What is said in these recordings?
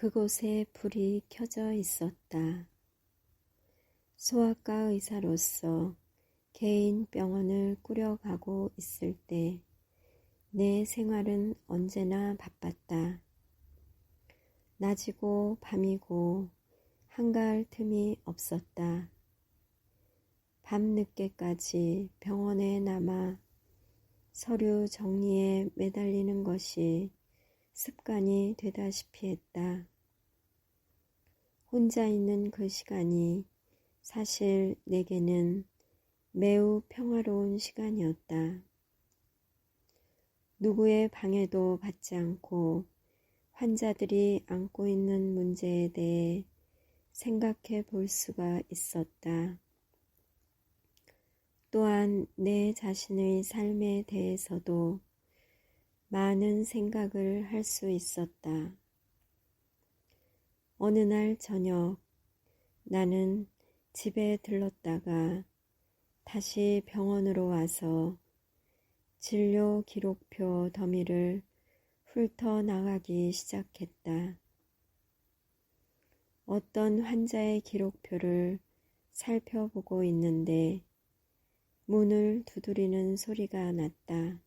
그곳에 불이 켜져 있었다. 소아과 의사로서 개인 병원을 꾸려가고 있을 때 내 생활은 언제나 바빴다. 낮이고 밤이고 한가할 틈이 없었다. 밤늦게까지 병원에 남아 서류 정리에 매달리는 것이 습관이 되다시피 했다. 혼자 있는 그 시간이 사실 내게는 매우 평화로운 시간이었다. 누구의 방해도 받지 않고 환자들이 안고 있는 문제에 대해 생각해 볼 수가 있었다. 또한 내 자신의 삶에 대해서도 많은 생각을 할 수 있었다. 어느 날 저녁 나는 집에 들렀다가 다시 병원으로 와서 진료 기록표 더미를 훑어 나가기 시작했다. 어떤 환자의 기록표를 살펴보고 있는데 문을 두드리는 소리가 났다.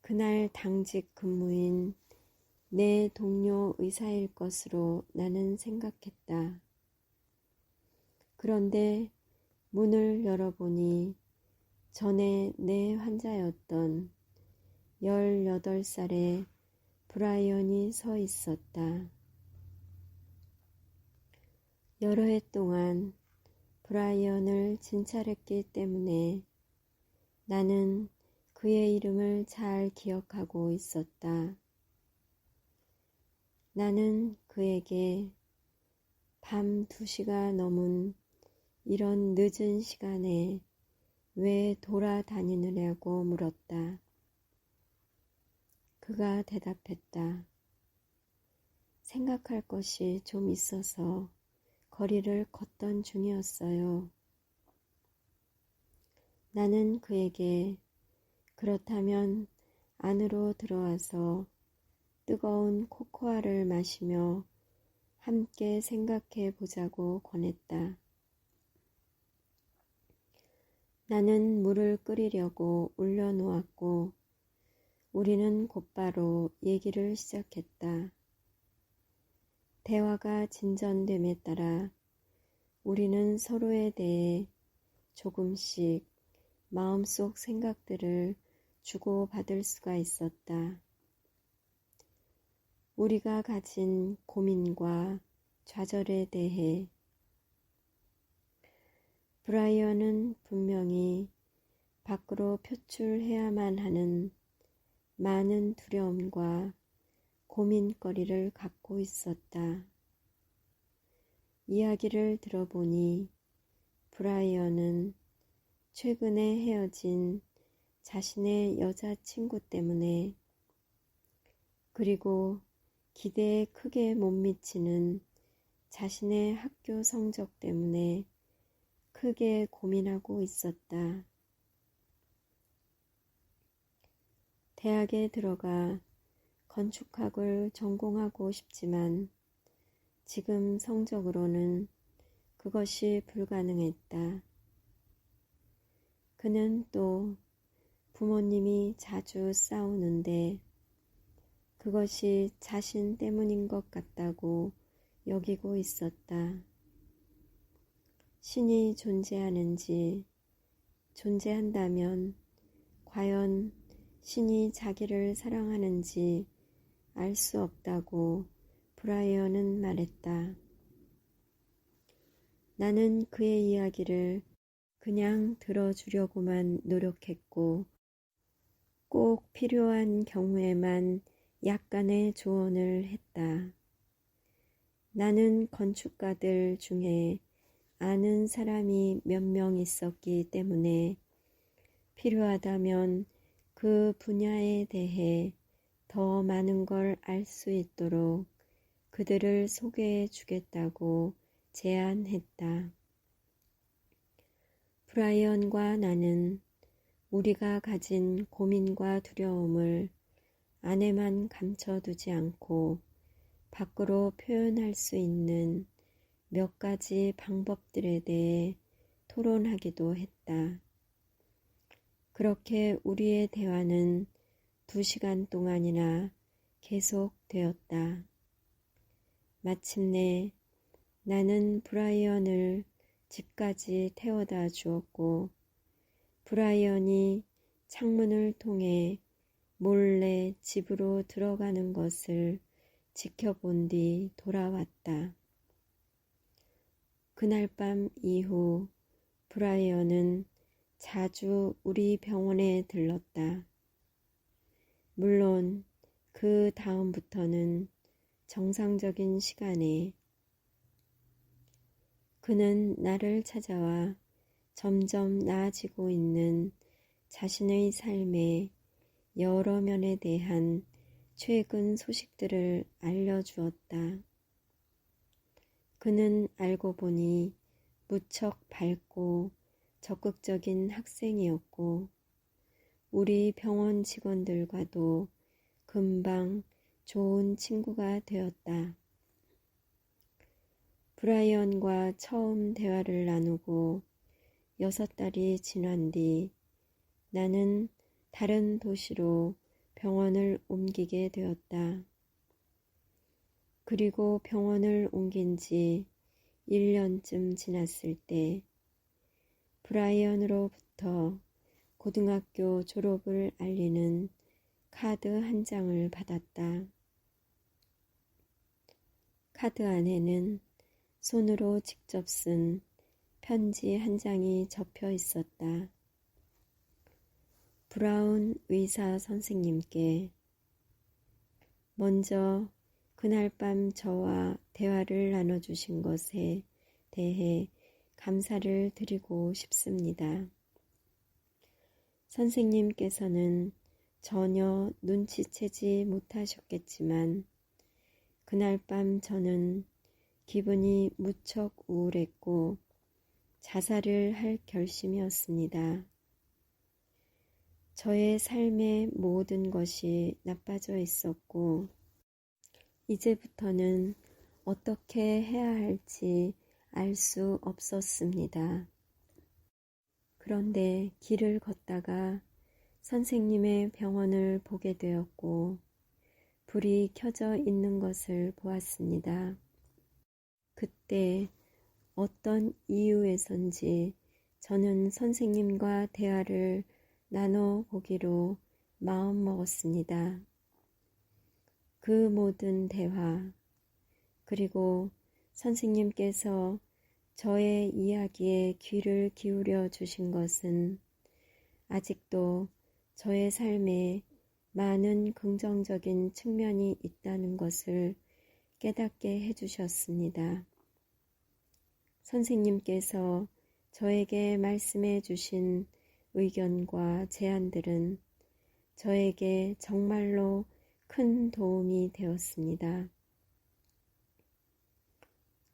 그날 당직 근무인 내 동료 의사일 것으로 나는 생각했다. 그런데 문을 열어보니 전에 내 환자였던 18살의 브라이언이 서 있었다. 여러 해 동안 브라이언을 진찰했기 때문에 나는 그의 이름을 잘 기억하고 있었다. 나는 그에게 밤 2시가 넘은 이런 늦은 시간에 왜 돌아다니느냐고 물었다. 그가 대답했다. 생각할 것이 좀 있어서 거리를 걷던 중이었어요. 나는 그에게 그렇다면 안으로 들어와서 뜨거운 코코아를 마시며 함께 생각해 보자고 권했다. 나는 물을 끓이려고 올려놓았고 우리는 곧바로 얘기를 시작했다. 대화가 진전됨에 따라 우리는 서로에 대해 조금씩 마음속 생각들을 주고받을 수가 있었다. 우리가 가진 고민과 좌절에 대해 브라이언은 분명히 밖으로 표출해야만 하는 많은 두려움과 고민거리를 갖고 있었다. 이야기를 들어보니 브라이언은 최근에 헤어진 자신의 여자친구 때문에 그리고 기대에 크게 못 미치는 자신의 학교 성적 때문에 크게 고민하고 있었다. 대학에 들어가 건축학을 전공하고 싶지만 지금 성적으로는 그것이 불가능했다. 그는 또 부모님이 자주 싸우는데 그것이 자신 때문인 것 같다고 여기고 있었다. 신이 존재하는지 존재한다면 과연 신이 자기를 사랑하는지 알 수 없다고 브라이언은 말했다. 나는 그의 이야기를 그냥 들어주려고만 노력했고 꼭 필요한 경우에만 약간의 조언을 했다. 나는 건축가들 중에 아는 사람이 몇 명 있었기 때문에 필요하다면 그 분야에 대해 더 많은 걸 알 수 있도록 그들을 소개해 주겠다고 제안했다. 브라이언과 나는 우리가 가진 고민과 두려움을 안에만 감춰두지 않고 밖으로 표현할 수 있는 몇 가지 방법들에 대해 토론하기도 했다. 그렇게 우리의 대화는 두 시간 동안이나 계속되었다. 마침내 나는 브라이언을 집까지 태워다 주었고, 브라이언이 창문을 통해 몰래 집으로 들어가는 것을 지켜본 뒤 돌아왔다. 그날 밤 이후 브라이언은 자주 우리 병원에 들렀다. 물론 그 다음부터는 정상적인 시간에 그는 나를 찾아와 점점 나아지고 있는 자신의 삶의 여러 면에 대한 최근 소식들을 알려주었다. 그는 알고 보니 무척 밝고 적극적인 학생이었고, 우리 병원 직원들과도 금방 좋은 친구가 되었다. 브라이언과 처음 대화를 나누고 여섯 달이 지난 뒤 나는 다른 도시로 병원을 옮기게 되었다. 그리고 병원을 옮긴 지 1년쯤 지났을 때 브라이언으로부터 고등학교 졸업을 알리는 카드 한 장을 받았다. 카드 안에는 손으로 직접 쓴 편지 한 장이 접혀 있었다. 브라운 의사 선생님께 먼저 그날 밤 저와 대화를 나눠주신 것에 대해 감사를 드리고 싶습니다. 선생님께서는 전혀 눈치채지 못하셨겠지만 그날 밤 저는 기분이 무척 우울했고 자살을 할 결심이었습니다. 저의 삶의 모든 것이 나빠져 있었고 이제부터는 어떻게 해야 할지 알 수 없었습니다. 그런데 길을 걷다가 선생님의 병원을 보게 되었고, 불이 켜져 있는 것을 보았습니다. 그때 어떤 이유에선지 저는 선생님과 대화를 나눠 보기로 마음먹었습니다. 그 모든 대화, 그리고 선생님께서 저의 이야기에 귀를 기울여 주신 것은 아직도 저의 삶에 많은 긍정적인 측면이 있다는 것을 깨닫게 해주셨습니다. 선생님께서 저에게 말씀해 주신 의견과 제안들은 저에게 정말로 큰 도움이 되었습니다.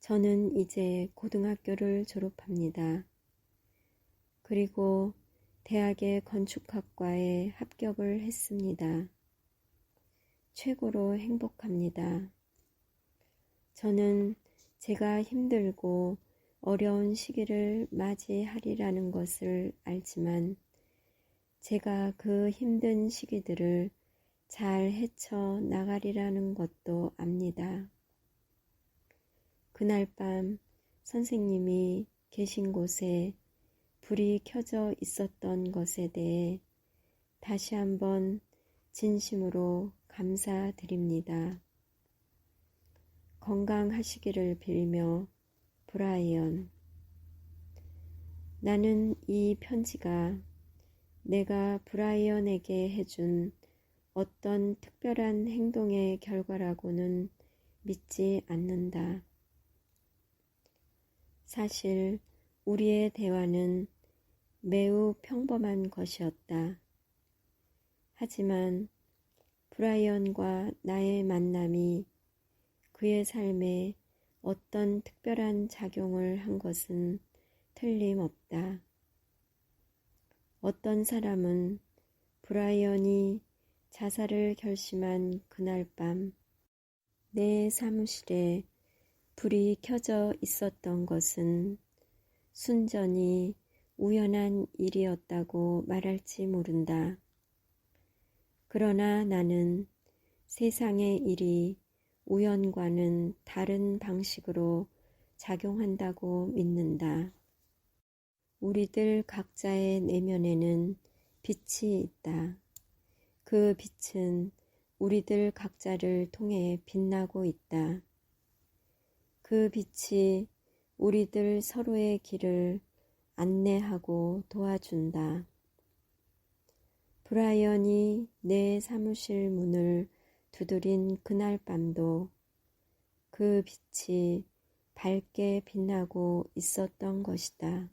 저는 이제 고등학교를 졸업합니다. 그리고 대학의 건축학과에 합격을 했습니다. 최고로 행복합니다. 저는 제가 힘들고 어려운 시기를 맞이하리라는 것을 알지만 제가 그 힘든 시기들을 잘 헤쳐 나가리라는 것도 압니다. 그날 밤 선생님이 계신 곳에 불이 켜져 있었던 것에 대해 다시 한번 진심으로 감사드립니다. 건강하시기를 빌며 브라이언. 나는 이 편지가 내가 브라이언에게 해준 어떤 특별한 행동의 결과라고는 믿지 않는다. 사실 우리의 대화는 매우 평범한 것이었다. 하지만 브라이언과 나의 만남이 그의 삶에 어떤 특별한 작용을 한 것은 틀림없다. 어떤 사람은 브라이언이 자살을 결심한 그날 밤 내 사무실에 불이 켜져 있었던 것은 순전히 우연한 일이었다고 말할지 모른다. 그러나 나는 세상의 일이 우연과는 다른 방식으로 작용한다고 믿는다. 우리들 각자의 내면에는 빛이 있다. 그 빛은 우리들 각자를 통해 빛나고 있다. 그 빛이 우리들 서로의 길을 안내하고 도와준다. 브라이언이 내 사무실 문을 두드린 그날 밤도 그 빛이 밝게 빛나고 있었던 것이다.